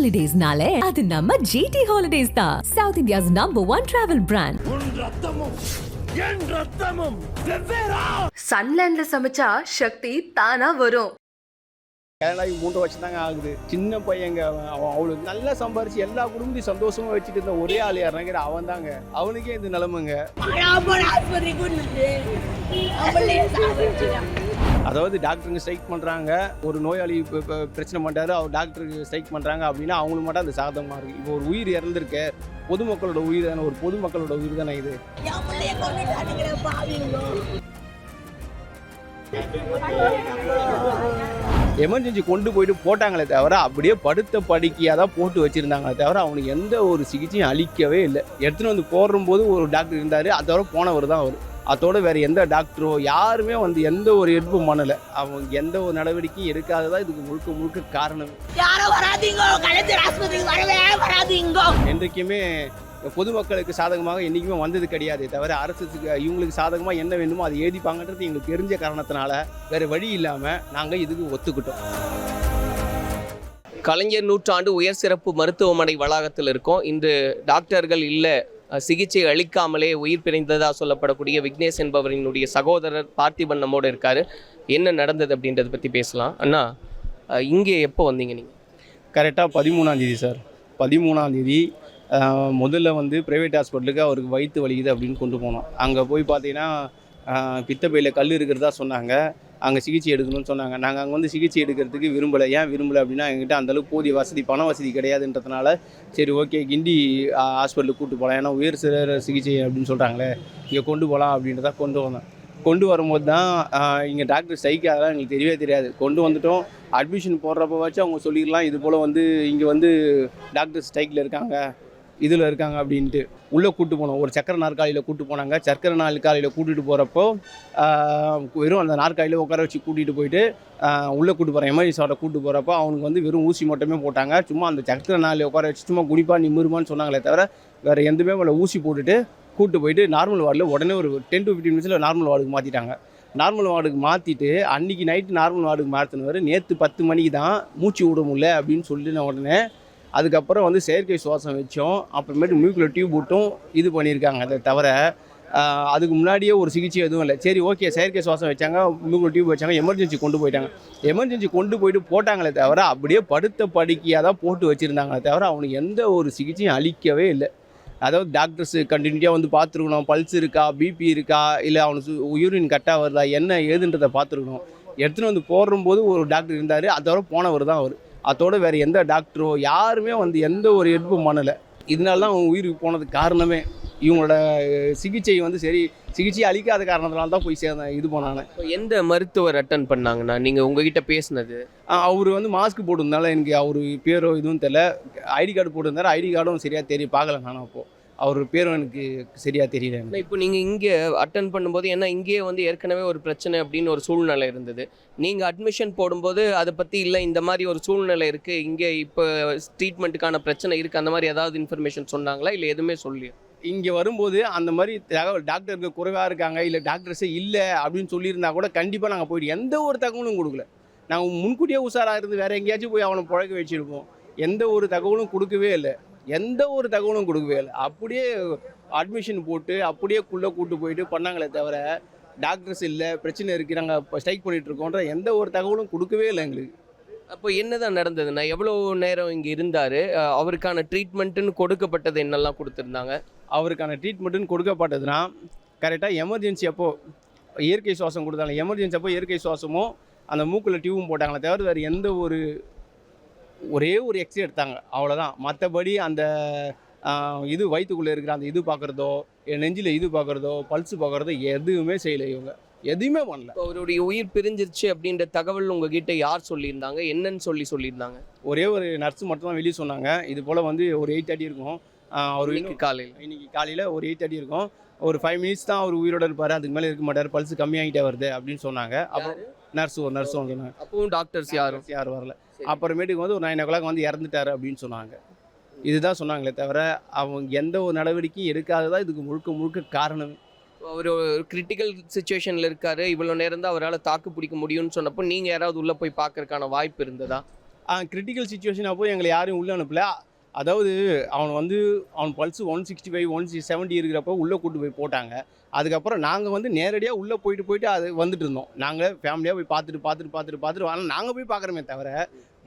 ஹாலிடேஸ்னாலே அது நம்ம ஜிடி ஹாலிடேஸ் தான். South India's number one travel brand ரத்தமும் என் ரத்தமும் வெவ்வேறா! சன்லேண்ட்ல சமைச்சா சக்தி தானா வரும். கல்யாணம் மூன்று வருஷம் தாங்க ஆகுது. சின்ன பையங்க அவன் அவன் அவளுக்கு நல்லா சம்பாரிச்சு எல்லா குடும்பத்தையும் சந்தோஷமா வச்சுட்டு இருந்த ஒரே ஆள் யாருனாங்கிற அவன் தாங்க. அவனுக்கே இந்த நிலைமைங்க. அதாவது டாக்டருங்க ஸ்ட்ரைக் பண்ணுறாங்க ஒரு நோயாளி இப்போ பிரச்சனை பண்ணுறாரு அவர் டாக்டருக்கு ஸ்ட்ரைக் பண்ணுறாங்க அப்படின்னா அவங்களுக்கு மட்டும் அது சாதகமாக இருக்குது இப்போ ஒரு உயிர் இறந்துருக்க பொதுமக்களோட உயிர் தானே ஒரு பொதுமக்களோட உயிர் தானே இது? எமர்ஜென்சி கொண்டு போயிட்டு போட்டாங்களே தவிர அப்படியே படுத்த படுக்கையாக தான் போட்டு வச்சுருந்தாங்களே தவிர அவனுக்கு எந்த ஒரு சிகிச்சையும் அளிக்கவே இல்லை. எடுத்துன்னு வந்து போடும்போது ஒரு டாக்டர் இருந்தார் அதை தவிர போனவர் தான் அவர். அதோட வேறு எந்த டாக்டரோ யாருமே வந்து எந்த ஒரு எடுப்பும் பண்ணலை. அவங்க எந்த ஒரு நடவடிக்கையும் எடுக்காததான் இதுக்கு முழுக்க முழுக்க காரணம். யாரும் வராதீங்க கலைஞர் ஆஸ்பத்திரிக்கு வரவே வராதீங்க. என்றைக்குமே பொதுமக்களுக்கு சாதகமாக என்றைக்குமே வந்தது கிடையாது தவிர அரசுக்கு இவங்களுக்கு சாதகமாக என்ன வேணுமோ அதை எழுதிப்பாங்கன்றது எங்களுக்கு தெரிஞ்ச காரணத்தினால வேறு வழி இல்லாமல் நாங்கள் இதுக்கு ஒத்துக்கிட்டோம். கலைஞர் நூற்றாண்டு உயர் சிறப்பு மருத்துவமனை வளாகத்தில் இருக்கோம். இன்று டாக்டர்கள் இல்லை சிகிச்சை அளிக்காமலே உயிர் பிரிந்ததாக சொல்லப்படக்கூடிய விக்னேஷ் என்பவரினுடைய சகோதரர் பார்த்திபன் நம்மோடு இருக்கார். என்ன நடந்தது அப்படின்றத பற்றி பேசலாம். அண்ணா இங்கே எப்போ வந்தீங்க நீங்கள் கரெக்டாக பதிமூணாந்தேதி சார். பதிமூணாந்தேதி முதல்ல வந்து ப்ரைவேட் ஹாஸ்பிட்டலுக்கு அவருக்கு வயிற்று வலிக்குது அப்படின்னு கொண்டு போனோம். அங்கே போய் பார்த்தீங்கன்னா பித்தப்பையில் கல் இருக்கிறதா சொன்னாங்க. அங்கே சிகிச்சை எடுக்கணும்னு சொன்னாங்க. நாங்கள் அங்கே வந்து சிகிச்சை எடுக்கிறதுக்கு விரும்பலை. ஏன் விரும்பலை அப்படின்னா எங்கிட்ட அந்தளவுக்கு போதிய வசதி பண வசதி கிடையாதுன்றதுனால சரி ஓகே கிண்டி ஹாஸ்பிட்டலுக்கு கூட்டு போகலாம் ஏன்னா உயர் சிறர் சிகிச்சை அப்படின்னு சொல்கிறாங்களே இங்கே கொண்டு போகலாம் அப்படின்றத கொண்டு வந்தோம். கொண்டு வரும்போது தான் இங்கே டாக்டர் ஸ்ட்ரைக் அதெல்லாம் எங்களுக்கு தெரியவே தெரியாது. கொண்டு வந்துட்டோம். அட்மிஷன் போடுறப்ப வச்சு அவங்க சொல்லிடலாம். இது போல் வந்து இங்கே வந்து டாக்டர் ஸ்ட்ரைக்கில் இருக்காங்க. இதில் இருக்காங்க அப்படின்ட்டு உள்ளே கூட்டு போனோம். ஒரு சக்கர நாற்காலியில் கூட்டு போனாங்க. சக்கர நாற்காலியில் கூட்டிகிட்டு போகிறப்போ வெறும் அந்த நாற்காலியில் உட்கார வச்சு கூட்டிகிட்டு போயிட்டு உள்ளே கூட்டு போகிறேன் எமர்ஜென்சி கூட்டு போகிறப்போ அவனுக்கு வந்து வெறும் ஊசி மட்டுமே போட்டாங்க. சும்மா அந்த சக்கர நாளில் உட்கார வச்சு சும்மா குடிப்பா நிமிருமான்னு சொன்னாங்களே தவிர வேறு எதுவுமே அவளை ஊசி போட்டுட்டு கூட்டு போயிட்டு நார்மல் வார்டில் உடனே ஒரு டென் டு ஃபிஃப்டின் மினிட்ஸில் நார்மல் வார்டுக்கு மாற்றிட்டாங்க நார்மல் வார்டுக்கு மாற்றிட்டு அன்றைக்கி நைட்டு நார்மல் வார்டுக்கு மாற்றினவர் நேற்று பத்து மணிக்கு தான் மூச்சு விட முடியல அப்படின்னு சொல்லின உடனே அதுக்கப்புறம் வந்து செயற்கை சுவாசம் வச்சோம். அப்புறமேட்டு மியூக்கில் டியூப் விட்டும் இது பண்ணியிருக்காங்க. அதை தவிர அதுக்கு முன்னாடியே ஒரு சிகிச்சை எதுவும் இல்லை. சரி ஓகே செயற்கை சுவாசம் வச்சாங்க. மியூக்கில் டியூப் வச்சாங்க. எமர்ஜென்சி கொண்டு போயிட்டாங்க. எமர்ஜென்சி கொண்டு போயிட்டு போட்டாங்களே தவிர அப்படியே படுத்த படுக்கையாக தான் போட்டு வச்சுருந்தாங்களே தவிர அவனுக்கு எந்த ஒரு சிகிச்சையும் அளிக்கவே இல்லை. அதாவது டாக்டர்ஸ் கண்டினியூட்டியாக வந்து பார்த்துருக்கணும். பல்ஸ் இருக்கா பிபி இருக்கா இல்லை அவனுக்கு யூரின் கரெக்டாக வருதா என்ன ஏதுன்றதை பார்த்துருக்கணும். எடுத்துகிட்டு வந்து போடும்போது ஒரு டாக்டர் இருந்தார். அதோட போனவர் தான் அவர். அதோட வேறு எந்த டாக்டரோ யாருமே வந்து எந்த ஒரு எடுப்பும் பண்ணலை. இதனால தான் அவங்க உயிருக்கு போனதுக்கு காரணமே இவங்களோட சிகிச்சை வந்து சரி சிகிச்சை அளிக்காத காரணத்தினால தான் போய் சேர்ந்தேன் இது போனானே எந்த மருத்துவர் அட்டன் பண்ணாங்கண்ணா நீங்கள் உங்ககிட்ட பேசுனது? அவர் வந்து மாஸ்க் போட்டிருந்தால எனக்கு அவர் பேரோ இதுவும் தெரில ஐடி கார்டு போட்டிருந்தாரு ஐடி கார்டும் சரியாக தெரியும் பார்க்கல நானும் அப்போது அவர் பேரும் எனக்கு சரியாக தெரியல. எனக்கு. இப்போ நீங்கள் இங்கே அட்டன் பண்ணும்போது ஏன்னா இங்கேயே வந்து ஏற்கனவே ஒரு பிரச்சனை அப்படின்னு ஒரு சூழ்நிலை இருந்தது. நீங்கள் அட்மிஷன் போடும்போது அதை பற்றி இல்லை இந்த மாதிரி ஒரு சூழ்நிலை இருக்குது இங்கே இப்போ ட்ரீட்மெண்ட்டுக்கான பிரச்சனை இருக்குது அந்த மாதிரி ஏதாவது இன்ஃபர்மேஷன் சொன்னாங்களா? இல்லை எதுவுமே சொல்லி இங்கே வரும்போது அந்த மாதிரி தகவல் டாக்டருக்கு குறைவாக இருக்காங்க இல்லை டாக்டர்ஸே இல்லை அப்படின்னு சொல்லியிருந்தா கூட கண்டிப்பாக நாங்கள் போயிட்டு எந்த ஒரு தகவலும் கொடுக்கல. நாங்கள் முன்கூட்டியே உஷாராக இருந்து வேறு எங்கேயாச்சும் போய் அவனை புழக்க வச்சுருப்போம். எந்த ஒரு தகவலும் கொடுக்கவே இல்லை. எந்த ஒரு தகவலும் கொடுக்கவே இல்லை. அப்படியே அட்மிஷன் போட்டு அப்படியே குள்ளே கூட்டு போயிட்டு பண்ணாங்களே தவிர டாக்டர்ஸ் இல்லை பிரச்சனை இருக்குது நாங்கள் இப்போ ஸ்ட்ரைக் பண்ணிட்டு இருக்கோன்ற எந்த ஒரு தகவலும் கொடுக்கவே இல்லை எங்களுக்கு. அப்போ என்னதான் நடந்ததுண்ணா எவ்வளோ நேரம் இங்கே இருந்தார்? அவருக்கான ட்ரீட்மெண்ட்டுன்னு கொடுக்கப்பட்டது என்னெல்லாம் கொடுத்துருந்தாங்க? அவருக்கான ட்ரீட்மெண்ட்டுன்னு கொடுக்கப்பட்டதுன்னா கரெக்டாக எமர்ஜென்சி அப்போ இயற்கை சுவாசம் கொடுத்தாங்க. எமர்ஜென்சி அப்போ இயற்கை சுவாசமும் அந்த மூக்கில் டியூபும் போட்டாங்களே தவிர வேறு எந்த ஒரு ஒரே ஒரு எக்ஸ்ரே எடுத்தாங்க. அவ்வளோதான் மற்றபடி அந்த இது வயிற்றுக்குள்ளே இருக்கிற அந்த இது பார்க்குறதோ நெஞ்சில் இது பார்க்குறதோ பல்ஸ் பார்க்குறதோ எதுவுமே செய்யலை இவங்க. எதுவுமே பண்ணல. அவருடைய உயிர் பிரிஞ்சிருச்சு அப்படின்ற தகவல் உங்ககிட்ட யார் சொல்லியிருந்தாங்க? என்னன்னு சொல்லி சொல்லியிருந்தாங்க. ஒரே ஒரு நர்ஸ் மட்டும் தான் வெளியே சொன்னாங்க. இது போல் வந்து ஒரு எயிட் தேர்ட்டி இருக்கும். அவர் இன்னைக்கு காலையில். இன்னைக்கு காலையில் ஒரு எயிட் தேர்ட்டி இருக்கும். ஒரு ஃபைவ் மினிட்ஸ் தான் அவர் உயிரோட இருப்பார். அதுக்கு மேலே இருக்க மாட்டார். பல்ஸ் கம்மியாகிட்டே வருது அப்படின்னு சொன்னாங்க. அப்புறம் நர்ஸ் ஒரு நர்ஸ் வந்து சொன்னாங்க. அப்பவும் டாக்டர்ஸ் யாரும்? யாரும் வரல. அப்புறமேட்டுக்கு வந்து ஒரு நைன் ஓ கிளாக் வந்து இறந்துட்டாரு அப்படின்னு சொன்னாங்க. இதுதான் சொன்னாங்களே தவிர அவங்க எந்த ஒரு நடவடிக்கையும் எடுக்காததான் இதுக்கு முழுக்க முழுக்க காரணம். அவர் ஒரு கிரிட்டிக்கல் சுச்சுவேஷனில் இருக்காரு. இவ்வளோ நேரம் தான் அவரால் தாக்கு பிடிக்க முடியும்னு சொன்னப்போ நீங்கள் யாராவது உள்ளே போய் பார்க்கறதுக்கான வாய்ப்பு இருந்ததா? கிரிட்டிக்கல் சுச்சுவேஷன் அப்போ எங்களை யாரையும் உள்ளே அனுப்பல. அதாவது அவன் வந்து அவன் pulse one sixty five one seventy இருக்கிறப்ப உள்ளே கூட்டு போய் போட்டாங்க. அதுக்கப்புறம் நாங்கள் வந்து நேரடியாக உள்ளே போயிட்டு போயிட்டு அது வந்துட்டு இருந்தோம். நாங்கள் ஃபேமிலியாக போய் பார்த்துட்டு பார்த்துட்டு பார்த்துட்டு பார்த்துட்டு ஆனால் நாங்கள் போய் பார்க்குறோமே தவிர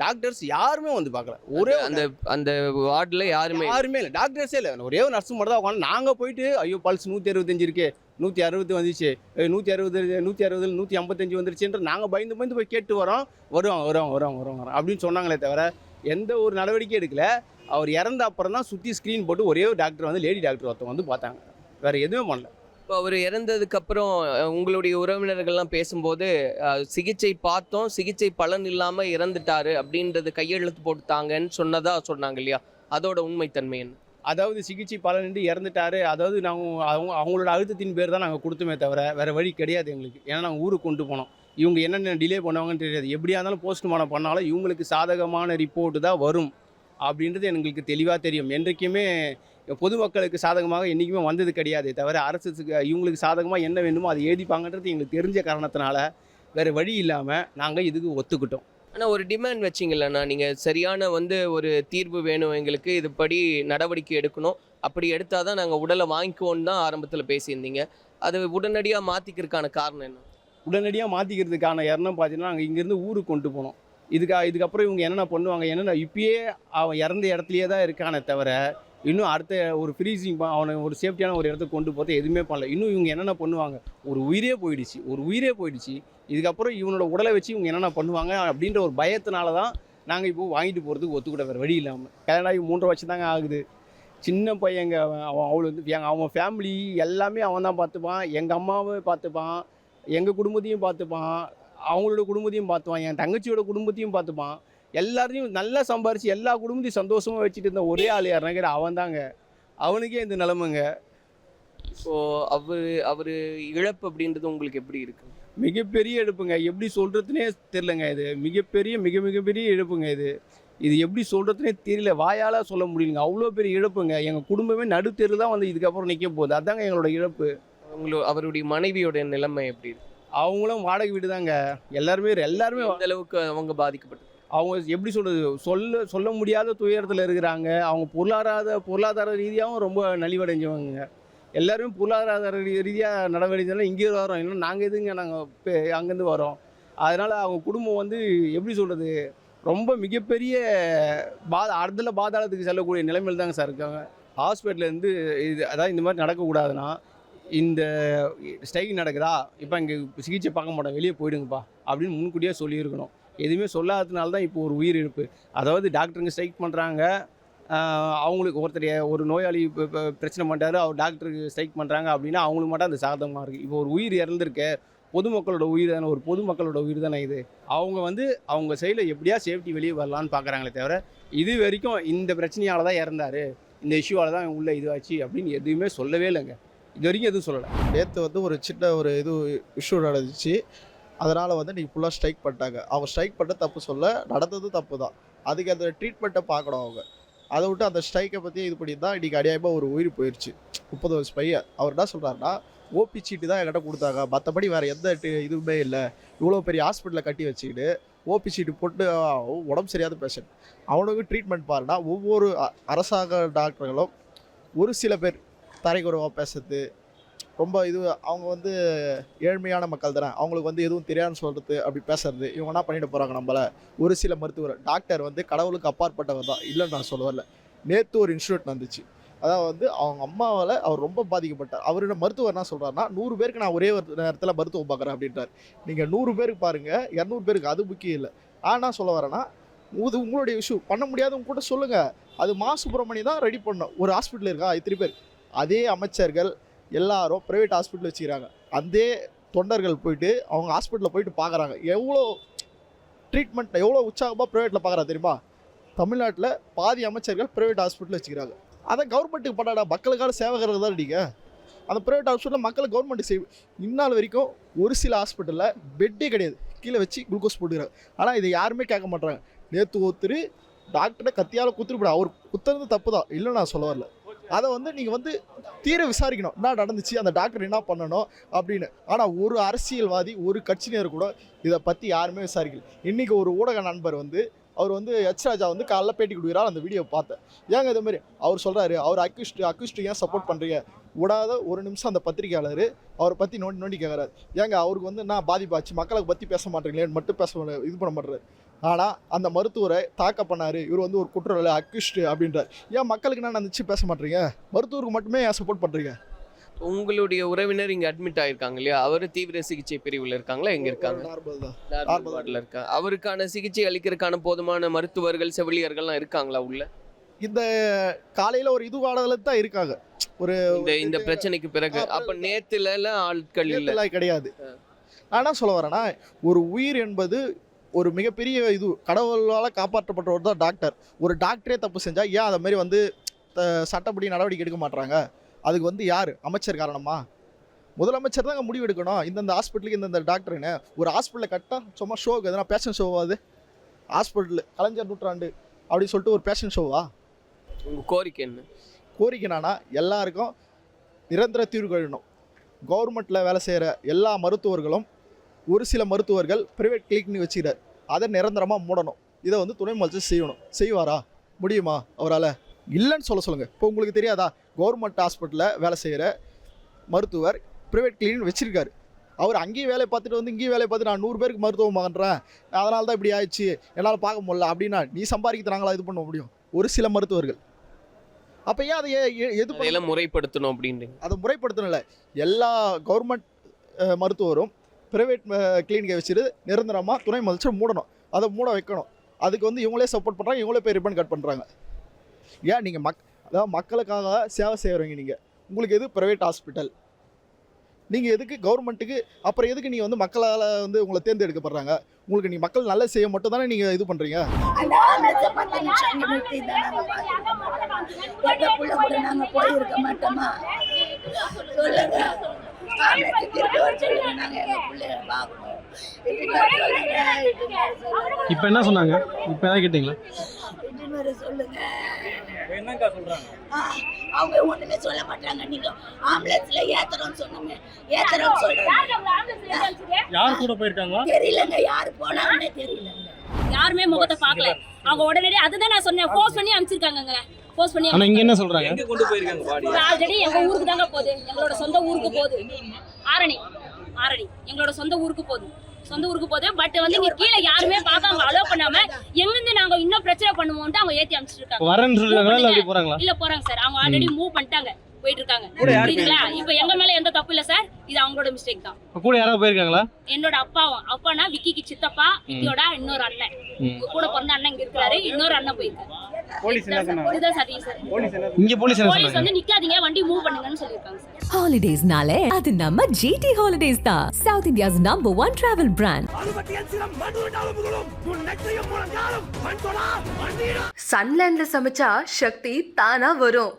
டாக்டர்ஸ் யாருமே வந்து பார்க்கல. ஒரே அந்த அந்த வார்டில் யாருமே யாருமே இல்லை. டாக்டர்ஸே இல்லை. ஒரே ஒரு நர்ஸ் மட்டும் தான் உட்காந்து நாங்கள் போயிட்டு ஐயோ பல்ஸ் நூற்றி அறுபத்தஞ்சு இருக்கே நூற்றி அறுபது வந்துச்சு நூற்றி அறுபது நூற்றி அறுபது நூற்றி ஐம்பத்தஞ்சு வந்துருச்சுன்ற நாங்கள் பயந்து பயந்து போய் கேட்டு வரோம். வருவாங்க வருவாங்க வருவாங்க வருவாங்க வரோம் அப்படின்னு சொன்னாங்களே தவிர எந்த ஒரு நடவடிக்கையும் எடுக்கல. அவர் இறந்த அப்புறம் தான் சுற்றி ஸ்க்ரீன் போட்டு ஒரே ஒரு டாக்டர் வந்து லேடி டாக்டர் ஒருத்தவங்க வந்து பார்த்தாங்க. வேறு எதுவுமே பண்ணல. இப்போ அவர் இறந்ததுக்கு அப்புறம் அஹ், உங்களுடைய உறவினர்கள்லாம் பேசும்போது சிகிச்சை பார்த்தோம் சிகிச்சை பலன் இல்லாமல் இறந்துட்டாரு அப்படின்றது கையெழுத்து போட்டுத்தாங்கன்னு சொன்னதா சொன்னாங்க இல்லையா? அதோட உண்மைத்தன்மை என்ன? அதாவது சிகிச்சை பலனின்றி இறந்துட்டாரு. அதாவது நாங்கள் அவங்க அவங்களோட அழுத்தத்தின் பேர் தான் நாங்கள் கொடுத்துமே தவிர வேறு வழி கிடையாது எங்களுக்கு. ஏன்னா நாங்கள் ஊருக்கு கொண்டு போனோம். இவங்க என்னென்ன டிலே பண்ணுவாங்கன்னு தெரியாது. எப்படியா இருந்தாலும் போஸ்ட்மார்ட்டம் பண்ணாலும் இவங்களுக்கு சாதகமான ரிப்போர்ட்டு தான் வரும் அப்படின்றது எங்களுக்கு தெளிவாக தெரியும். என்றைக்குமே பொதுமக்களுக்கு சாதகமாக என்றைக்குமே வந்தது கிடையாது தவிர அரசுக்கு இவங்களுக்கு சாதகமாக என்ன வேணுமோ அதை எழுதிப்பாங்கன்றது எங்களுக்கு தெரிஞ்ச காரணத்தினால வேறு வழி இல்லாமல் நாங்கள் இதுக்கு ஒத்துக்கிட்டோம். ஆனால் ஒரு டிமாண்ட் வச்சிங்கல்லண்ணா நீங்கள் சரியான வந்து ஒரு தீர்வு வேணும் எங்களுக்கு இதுபடி நடவடிக்கை எடுக்கணும். அப்படி எடுத்தால் தான் நாங்கள் உடலை வாங்கிக்குவோன்னு தான் ஆரம்பத்தில் பேசியிருந்தீங்க. அது உடனடியாக மாற்றிக்கிறதுக்கான காரணம் என்ன? உடனடியாக மாற்றிக்கிறதுக்கான இரணம் பார்த்தீங்கன்னா நாங்கள் இங்கேருந்து ஊருக்கு கொண்டு போனோம். இதுக்கா இதுக்கப்புறம் இவங்க என்னென்ன பண்ணுவாங்க என்னென்ன இப்பயே அவன் இறந்த இடத்துலையே தான் இருக்கானே தவிர இன்னும் அடுத்த ஒரு ஃப்ரீசிங் அவனை ஒரு சேஃப்டியான ஒரு இடத்துக்கு கொண்டு போகிறது எதுவுமே பண்ணல. இன்னும் இவங்க என்னென்ன பண்ணுவாங்க ஒரு உயிரே போயிடுச்சு ஒரு உயிரே போயிடுச்சு. இதுக்கப்புறம் இவனோட உடலை வச்சு இவங்க என்னென்ன பண்ணுவாங்க அப்படின்ற ஒரு பயத்தினால தான் நாங்கள் இப்போ வாங்கிட்டு போகிறதுக்கு ஒத்துக்கூட வேறு வழி இல்லாமல் கல்யாணம் ஆகி மூன்றரை வருஷம் தாங்க ஆகுது. சின்ன பையங்க அவன் அவன் அவள் வந்து அவன் ஃபேமிலி எல்லாமே அவன் தான் பார்த்துப்பான் எங்கள் அம்மாவை பார்த்துப்பான் எங்கள் குடும்பத்தையும் பார்த்துப்பான் அவங்களோட குடும்பத்தையும் பார்த்துப்பான் என் தங்கச்சியோட குடும்பத்தையும் பார்த்துப்பான் எல்லாரையும் நல்லா சம்பாரிச்சு எல்லா குடும்பத்தையும் சந்தோஷமாக வச்சுட்டு இருந்த ஒரே ஆள் யாருனாக்கிற அவன் தாங்க அவனுக்கே இந்த நிலமைங்க. ஸோ அவர் அவர் இழப்பு அப்படின்றது உங்களுக்கு எப்படி இருக்கு? மிகப்பெரிய இழப்புங்க. எப்படி சொல்கிறதுனே தெரிலங்க இது. மிகப்பெரிய மிக மிகப்பெரிய இழப்புங்க இது. இது எப்படி சொல்கிறதுனே தெரியல. வாயால் சொல்ல முடியலங்க. அவ்வளோ பெரிய இழப்புங்க. எங்கள் குடும்பமே நடுத்தெரு தான் வந்து இதுக்கப்புறம் நிற்க போகுது. அதாங்க எங்களோட இழப்பு. உங்களோ அவருடைய மனைவியோட நிலைமை எப்படி இருக்கு? அவங்களும் வாடகை வீடு தாங்க. எல்லாருமே எல்லாருமே எந்த அளவுக்கு அவங்க பாதிக்கப்பட்டு? அவங்க எப்படி சொல்கிறது சொல்ல சொல்ல முடியாத துயரத்தில் இருக்கிறாங்க. அவங்க பொருளாதார பொருளாதார ரீதியாகவும் ரொம்ப நலிவடைஞ்சவங்க. எல்லாருமே பொருளாதார ரீதியாக நடவடிக்கைனால இங்கே வரோம். இன்னும் நாங்கள் எதுங்க நாங்கள் அங்கேருந்து வரோம். அதனால் அவங்க குடும்பம் வந்து எப்படி சொல்கிறது ரொம்ப மிகப்பெரிய பா அதில் பாதாளத்துக்கு செல்லக்கூடிய நிலைமையில் தாங்க சார் இருக்காங்க. ஹாஸ்பிட்டல்லேருந்து இது அதாவது இந்த மாதிரி நடக்கக்கூடாதுன்னா இந்த ஸ்ட்ரைக் நடக்குதா? இப்போ இங்கே சிகிச்சை பார்க்க மாட்டோம். வெளியே போயிடுங்கப்பா. அப்படின்னு முன்கூட்டியே சொல்லியிருக்கணும். எதுவுமே சொல்லாததுனால தான் இப்போ ஒரு உயிரிழப்பு. அதாவது டாக்டருங்க ஸ்ட்ரைக் பண்ணுறாங்க அவங்களுக்கு ஒருத்தர் ஒரு நோயாளி பிரச்சனை பண்ணிட்டார். அவர் டாக்டருக்கு ஸ்ட்ரைக் பண்ணுறாங்க அப்படின்னா அவங்களுக்கு மட்டும் அந்த சாதகமாக இருக்குது இப்போ ஒரு உயிர் இறந்துருக்க பொதுமக்களோட உயிர் தானே? ஒரு பொதுமக்களோட உயிர் தானே இது? அவங்க வந்து அவங்க சைடில் எப்படியா சேஃப்டி வெளியே வரலான்னு பார்க்குறாங்களே தவிர இது வரைக்கும் இந்த பிரச்சனையால் தான் இறந்தாரு. இந்த இஷ்யூவால் தான் உள்ள இதுவாச்சு அப்படின்னு எதுவுமே சொல்லவே இல்லைங்க. இது வரைக்கும் எதுவும் சொல்லலை. நேற்று வந்து ஒரு சின்ன ஒரு இது இஷ்யூ நடந்துச்சு. அதனால் வந்து நீங்கள் ஃபுல்லாக ஸ்ட்ரைக் பண்ணிட்டாங்க. அவங்க ஸ்ட்ரைக் பண்ண தப்பு சொல்ல நடந்தது தப்பு தான். அதுக்கு அந்த ட்ரீட்மெண்ட்டை பார்க்கணும் அவங்க. அதை விட்டு அந்த ஸ்ட்ரைக்கை பற்றி இது பண்ணி தான் இன்றைக்கி அநியாயமாக ஒரு உயிர் போயிடுச்சு முப்பது வயசு பையன். அவர் என்ன சொல்கிறாருன்னா ஓபி சீட்டு தான் என்கிட்ட கொடுத்தாங்க. மற்றபடி வேறு எந்த இதுவுமே இல்லை. இவ்வளோ பெரிய ஹாஸ்பிட்டலில் கட்டி வச்சுக்கிட்டு ஓபி சீட்டு போட்டு உடம்பு சரியாத பேஷண்ட் அவனுக்கு ட்ரீட்மெண்ட் பாருன்னா ஒவ்வொரு அரசாங்க டாக்டர்களும் ஒரு சில பேர் தரைக்குறவாக பேசுறது. ரொம்ப இது அவங்க வந்து ஏழ்மையான மக்கள் தானே. அவங்களுக்கு வந்து எதுவும் தெரியாதுன்னு சொல்கிறது அப்படி பேசுறது. இவங்க என்ன பண்ணிட்டு போகிறாங்க நம்மளை? ஒரு சில மருத்துவர் டாக்டர் வந்து கடவுளுக்கு அப்பாற்பட்டவர் தான். இல்லைன்னு நான் சொல்ல வரல நேற்று ஒரு இன்ஸ்டியூட் நடந்துச்சு. அதாவது வந்து அவங்க அம்மாவால் அவர் ரொம்ப பாதிக்கப்பட்டார். அவரோட மருத்துவர் என்ன சொல்கிறாருன்னா நூறு பேருக்கு நான் ஒரே ஒரு நேரத்தில் மருத்துவம் பார்க்குறேன் அப்படின்றார் நீங்கள் நூறு பேருக்கு பாருங்கள் இரநூறு பேருக்கு அது முக்கியம் இல்லை. ஆனால் சொல்ல வரேன்னா இது உங்களுடைய இஷ்யூ பண்ண முடியாதவங்க கூட சொல்லுங்கள் அது மா சுப்பிரமணி தான் ரெடி பண்ணோம் ஒரு ஹாஸ்பிட்டல் இருக்கா? இத்தனை பேர்? அதே அமைச்சர்கள் எல்லாரும் ப்ரைவேட் ஹாஸ்பிட்டல் வச்சுக்கிறாங்க. அதே தொண்டர்கள் போயிட்டு அவங்க ஹாஸ்பிட்டலில் போயிட்டு பார்க்குறாங்க எவ்வளோ ட்ரீட்மெண்ட் எவ்வளோ உற்சாகமாக ப்ரைவேட்டில் பார்க்குறா தெரியுமா? தமிழ்நாட்டில் பாதி அமைச்சர்கள் ப்ரைவேட் ஹாஸ்பிட்டல் வச்சுக்கிறாங்க. அதான் கவர்மெண்ட்டுக்கு பண்ணாடா மக்களுக்கான சேவகர்கள் தான் நீங்கள் அந்த ப்ரைவேட் ஹாஸ்பிட்டலில் மக்களை கவர்மெண்ட் செய் இந்நாள் வரைக்கும் ஒரு சில ஹாஸ்பிட்டலில் பெட்டே கிடையாது. கீழே வச்சு குளுக்கோஸ் போட்டுக்கிறாங்க. ஆனால் இதை யாருமே கேட்க மாட்றாங்க. நேற்று ஒருத்தர் டாக்டரை கத்தியால் குத்துருப்பட அவர் குத்துறது தப்பு தான் இல்லை நான் சொல்ல வரல. அதை வந்து நீங்கள் வந்து தீர விசாரிக்கணும். என்ன நடந்துச்சு? அந்த டாக்டர் என்ன பண்ணணும்? அப்படின்னு. ஆனால் ஒரு அரசியல்வாதி ஒரு கட்சியினர் கூட இதை பற்றி யாருமே விசாரிக்கல. இன்றைக்கி ஒரு ஊடக நண்பர் வந்து அவர் வந்து எச் ராஜா வந்து காலைல பேட்டி கொடுக்குறாரு. அந்த வீடியோ பார்த்தேன். ஏங்க இது மாதிரி? அவர் சொல்கிறாரு அவர் அக்யூஸ்ட் அக்யூஸ்ட் ஏன் சப்போர்ட் பண்ணுறீங்க விடாத ஒரு நிமிஷம் அந்த பத்திரிக்கையாளர் அவரை பற்றி நோண்டி நோண்டி கேட்குறாரு ஏங்க அவருக்கு வந்து நான் பாதிப்பாச்சு மக்களை பற்றி பேச மாட்டேங்களேன்னு மட்டும் பேச இது பண்ண மாட்டேறாரு ஆனால் அந்த மருத்துவரை தாக்க பண்ணார். இவர் வந்து ஒரு குற்றவாளி அக்யூஸ்ட் அப்படின்றார். ஏன் மக்களுக்கு நான் நினச்சி பேச மாட்டேறீங்க மருத்துவருக்கு மட்டுமே ஏன் சப்போர்ட் பண்ணுறீங்க உங்களுடைய உறவினர் இங்க அட்மிட் ஆயிருக்காங்க இல்லையா? அவர் தீவிர சிகிச்சை பிரிவுல இருக்காங்களா? எங்க இருக்காங்க? நார்மல் இருக்காங்க அவருக்கான சிகிச்சை அளிக்கிறதுக்கான போதுமான மருத்துவர்கள் செவிலியர்கள்லாம் இருக்காங்களா உள்ள? இந்த காலையில் ஒரு இது வாடகையில் தான் இருக்காங்க. ஒரு இந்த இந்த பிரச்சனைக்கு பிறகு. அப்ப நேத்துல எல்லாம் ஆட்கள் இல்ல. கிடையாது. என்ன சொல்ல வரேன்னா ஒரு உயிர் என்பது ஒரு மிகப்பெரிய இது கடவுளால் காப்பாற்றப்பட்டவர் தான் டாக்டர். ஒரு டாக்டரே தப்பு செஞ்சால் ஏன் அதை மாதிரி வந்து த- சட்டப்படி நடவடிக்கை எடுக்க மாட்றாங்க? அதுக்கு வந்து யார்? அமைச்சர் காரணமா? முதலமைச்சர் தாங்க முடிவு எடுக்கணும். இந்தந்த ஹாஸ்பிட்டலுக்கு இந்தந்த டாக்டர்னு ஒரு ஹாஸ்பிட்டலில் கரெக்டாக சும்மா ஷோக்கு எதனா பேஷன் ஷோவா அது? ஹாஸ்பிட்டல் கலைஞர் நூற்றாண்டு அப்படின்னு சொல்லிட்டு ஒரு பேஷன் ஷோவா உங்க கோரிக்கை என்ன? கோரிக்கை என்னன்னா எல்லாருக்கும் நிரந்தர தீர்வு கழணும் கவர்மெண்ட்டில் வேலை செய்கிற எல்லா மருத்துவர்களும் ஒரு சில மருத்துவர்கள் ப்ரைவேட் கிளினிக் வச்சுக்கிறார். அதை நிரந்தரமாக மூடணும். இதை வந்து துணை முதலமைச்சர் செய்யணும். செய்வாரா? முடியுமா அவரால்? இல்லைன்னு சொல்ல சொல்லுங்கள் இப்போ உங்களுக்கு தெரியாதா? கவர்மெண்ட் ஹாஸ்பிட்டலில் வேலை செய்கிற மருத்துவர் ப்ரைவேட் கிளினிக் வச்சுருக்காரு. அவர் அங்கேயும் வேலையை பார்த்துட்டு வந்து இங்கேயும் வேலையை பார்த்து நான் நூறு பேருக்கு மருத்துவம் பண்ணுறேன் அதனால தான் இப்படி ஆயிடுச்சு. என்னால் பார்க்க முடியல அப்படின்னா நீ சம்பாதிக்க தராங்களா இது பண்ண முடியும். ஒரு சில மருத்துவர்கள். அப்போ ஏன் அதை எது முறைப்படுத்தணும் அப்படின்றீங்க. அதை முறைப்படுத்தணும்ல. எல்லா கவர்மெண்ட் மருத்துவரும் ப்ரைவேட் கிளினிக்கை வச்சுட்டு நிரந்தரமாக துணை முதலமைச்சர் மூடணும். அதை மூட வைக்கணும். அதுக்கு வந்து இவங்களே சப்போர்ட் பண்ணுறாங்க இவங்களே போய் ரிப்பன் கட் பண்ணுறாங்க ஏன் நீங்கள் மக் அதாவது மக்களுக்காக சேவை செய்கிறவங்க நீங்கள் உங்களுக்கு எது ப்ரைவேட் ஹாஸ்பிட்டல் நீங்கள் எதுக்கு கவர்மெண்ட்டுக்கு அப்புறம் எதுக்கு நீங்கள் வந்து மக்களால் வந்து உங்களை தேர்ந்தெடுக்கப்படுறாங்க உங்களுக்கு நீங்கள் மக்கள் நல்ல செய்ய மட்டும் தானே நீங்கள் இது பண்ணுறீங்க நாங்கள் போயிருக்க மாட்டோமா? இப்போ என்ன சொன்னாங்க? இப்போ எதாவது கேட்டிங்களா? அவங்க ஒண்ணுமே சொல்ல மாட்டாங்க நீங்க ஆம்புலன்ஸ்ல ஏத்துறோம்னு சொன்னோமே ஏத்துறோம்னு சொல்றாங்க யார் கூட போயிருக்காங்களா தெரியலங்க யாரு போனாங்கன்னே தெரியலங்க. யாருமே முகத்தை பார்க்கல. அவங்க உடனடி அதுதான் நான் சொன்னேன் ஃபோர்ஸ் பண்ணி அனுப்பிச்சிருக்காங்க ஃபோர்ஸ் பண்ணி இங்கே என்ன சொல்கிறாங்க ஆல்ரெடி எங்க ஊருக்கு தாங்க போகுது. எங்களோட சொந்த ஊருக்கு போகுது. ஆரணி. ஆரணி. எங்களோட சொந்த ஊருக்கு போகுது. சொந்த ஊருக்கு போகுது. பட் வந்து இங்க கீழே யாருமே பார்க்காம அலோவ் பண்ணாம எங்கிருந்து நாங்க இன்னும் பிரச்சனை பண்ணுவோம்ட்டு அவங்க ஏத்தி அனுப்பிச்சிருக்காங்க வரேன்னு இல்லை போகிறாங்களா இல்ல போறாங்க சார். அவங்க ஆல்ரெடி மூவ் பண்ணிட்டாங்க. போயிட்டு இருக்காங்க புரியுதுங்களா? இப்ப எங்க மேல எந்த தப்பு இல்ல சார். இது அவங்களோட மிஸ்டேக் தான். இப்போ கூட யாராவது போயிருக்காங்களா? என்னோட அப்பாவும் அப்பானா விக்கிக்கு சித்தப்பா விக்கியோட இன்னொரு அண்ணன். உங்க கூட பிறந்த அண்ணன் இங்க இருக்காரு இன்னொரு அண்ணன் போயிருக்காரு. போலீஸ் என்ன சொன்னாங்க? இதுதான் சரி சார் இங்கே போலீஸ் என்ன போலீஸ் சொன்னாங்க? வந்து நிக்காதீங்க வண்டி மூவ் பண்ணுங்கன்னு சொல்லிருக்காங்க சார். ஹாலிடேஸ்னாலே அது நம்ம ஜிடி ஹாலிடேஸ் தான். South India's number one travel brand சன்லேண்ட்ல சமைச்சா சக்தி தானா வரும்.